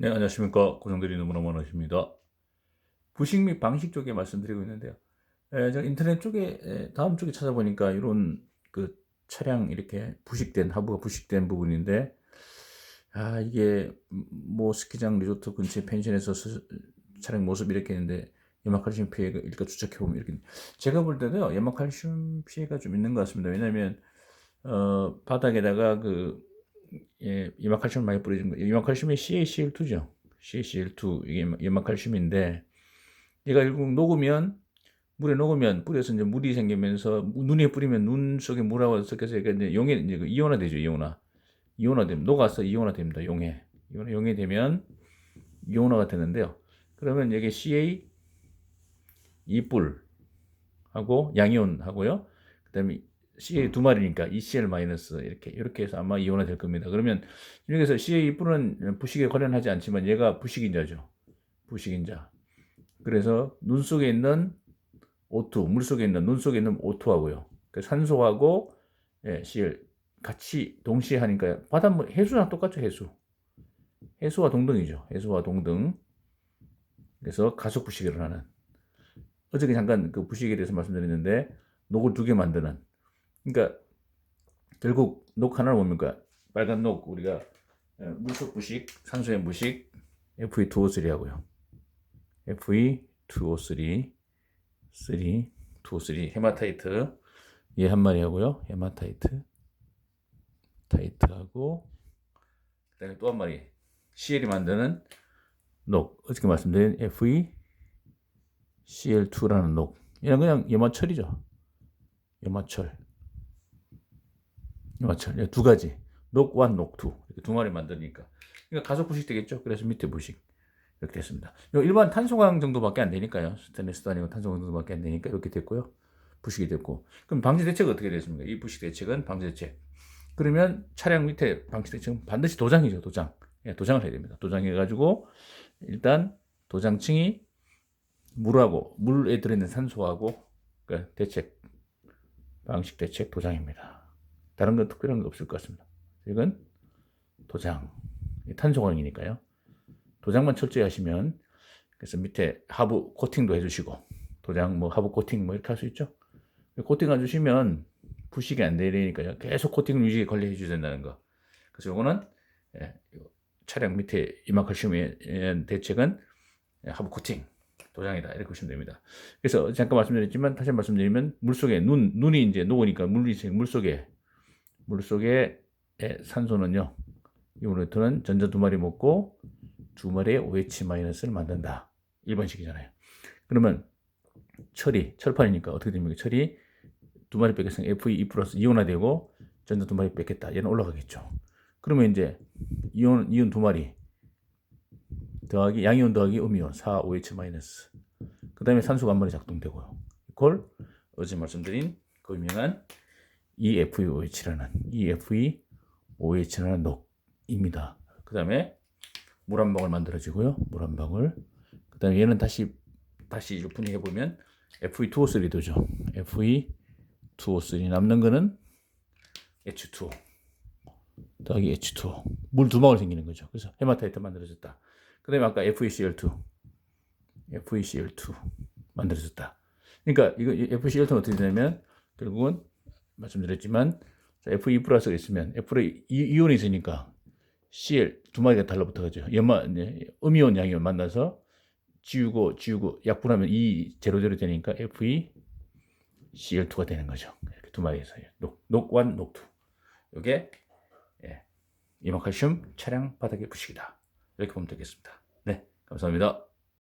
네, 안녕하십니까. 고정들이 너무나 많으십니다. 부식 및 방식 쪽에 말씀드리고 있는데요. 에, 제가 인터넷 쪽에, 에, 다음 쪽에 찾아보니까 이런 그 차량 이렇게 부식된, 하부가 부식된 부분인데, 아, 이게 뭐 스키장 리조트 근처 펜션에서 스- 차량 모습 이렇게 있는데, 염화칼슘 피해가 일까 추적해보면 이렇게. 제가 볼 때도요, 염화칼슘 피해가 좀 있는 것 같습니다. 왜냐면, 어, 바닥에다가 그, 예, 염화칼슘을 많이 뿌려준 거예요. 염화칼슘이 CaCl2죠. CaCl2 이게 염화칼슘인데 얘가 결국 녹으면 물에 녹으면 뿌려서 이제 물이 생기면서 눈에 뿌리면 눈 속에 물하고 섞여서 이게 이제 용해 이제 그 이온화 되죠. 이온화. 이온화 되면 녹아서 이온화 됩니다. 용해. 이온화 용해 되면 이온화가 되는데요. 그러면 여기 CA 이뿔 하고 양이온 하고요. 그다음에 CA 두 마리니까 ECl 마이너스 이렇게 이렇게 해서 아마 이온화 될 겁니다. 그러면 여기서 CA 뿔은 부식에 관련하지 않지만 얘가 부식인자죠. 부식인자. 그래서 눈 속에 있는 O2, 물 속에 있는 눈 속에 있는 O2하고요. 그 산소하고 예, CL 같이 동시에 하니까 바닷물 해수랑 똑같죠 해수. 해수와 동등이죠. 해수와 동등. 그래서 가속 부식이 일어나는. 어저께 잠깐 그 부식에 대해서 말씀드렸는데 녹을 두 개 만드는 그러니까 결국 녹 하나를 뭡니까? 빨간 녹 우리가 어, 물속 부식, 산소의 부식 Fe2O3 하고요. Fe2O3 3 2O3 헤마타이트 얘 한 마리 하고요. 헤마타이트 타이트하고 그다음에 또 한 마리 CL이 만드는 녹 어저께 말씀드린 Fe CL2라는 녹 얘는 그냥 염화철이죠. 염화철 염화철 두 가지 녹1, 녹2 이렇게 두 마리 만드니까 그러니까 가속 부식 되겠죠. 그래서 밑에 부식 이렇게 됐습니다. 요 일반 탄소광 정도밖에 안 되니까요. 스테인리스도 아니고 탄소광 정도밖에 안 되니까 이렇게 됐고요. 부식이 됐고 그럼 방지 대책은 어떻게 됐습니까? 이 부식 대책은 방지 대책. 그러면 차량 밑에 방지 대책은 반드시 도장이죠. 도장. 예, 도장을 해야 됩니다. 도장해가지고 일단 도장층이 물하고 물에 들어있는 산소하고 그 대책 방식 대책 도장입니다. 다른 건 특별한 거 없을 것 같습니다. 이건 도장 탄소광이니까요. 도장만 철저히 하시면 그래서 밑에 하부 코팅도 해주시고 도장 뭐 하부 코팅 뭐 이렇게 할 수 있죠. 코팅 해주시면 부식이 안 되니까요. 계속 코팅을 유지에 관리해 주셔야 된다는 거. 그래서 요거는 예, 요 차량 밑에 이마칼슘에 대한 대책은 예, 하부 코팅 도장이다 이렇게 보시면 됩니다. 그래서 잠깐 말씀드렸지만 다시 말씀드리면 물 속에 눈 눈이 이제 녹으니까 물이 물 속에 물 속에 산소는요 이오네트는 전자 두 마리 먹고 두 마리의 OH 마이너스를 만든다. 1번식이잖아요. 그러면 철이 철판이니까 어떻게 됩니까? 철이 두 마리 뺏겼으면 Fe2 플러스 이온화되고 전자 두 마리 뺏겼다. 얘는 올라가겠죠. 그러면 이제 이온 이온 두 마리 더하기 양이온 더하기 음이온 4OH 마이너스. 그 다음에 산소가 한 마리 작동되고요. 이걸 어제 말씀드린 그 유명한 EFEOH라는 EFEOH라는 녹입니다. 그 다음에 물 한 방울 만들어지고요. 물 한 방울. 그 다음에 얘는 다시 다시 분해 해 보면 Fe2O3 도죠. Fe2O3 남는 거는 H2O 더하기 H2O 물 두 방울 생기는 거죠. 그래서 헤마타이트 만들어졌다. 그 다음에 아까 FeCl2 FeCl2 만들어졌다. 그러니까 이거 FeCl2는 어떻게 되냐면 결국은 말씀드렸지만 Fe 플러스가 있으면 F에 이온이 있으니까 Cl 두 마리가 달라붙어가죠. 연마 음이온 양이온 만나서 지우고 지우고 약분하면 이 제로 제로 되니까 Fe Cl2가 되는 거죠. 이렇게 두 마리에서 녹 녹1 녹2 이게 예, 이마칼슘 차량 바닥의 부식이다. 이렇게 보면 되겠습니다. 네, 감사합니다.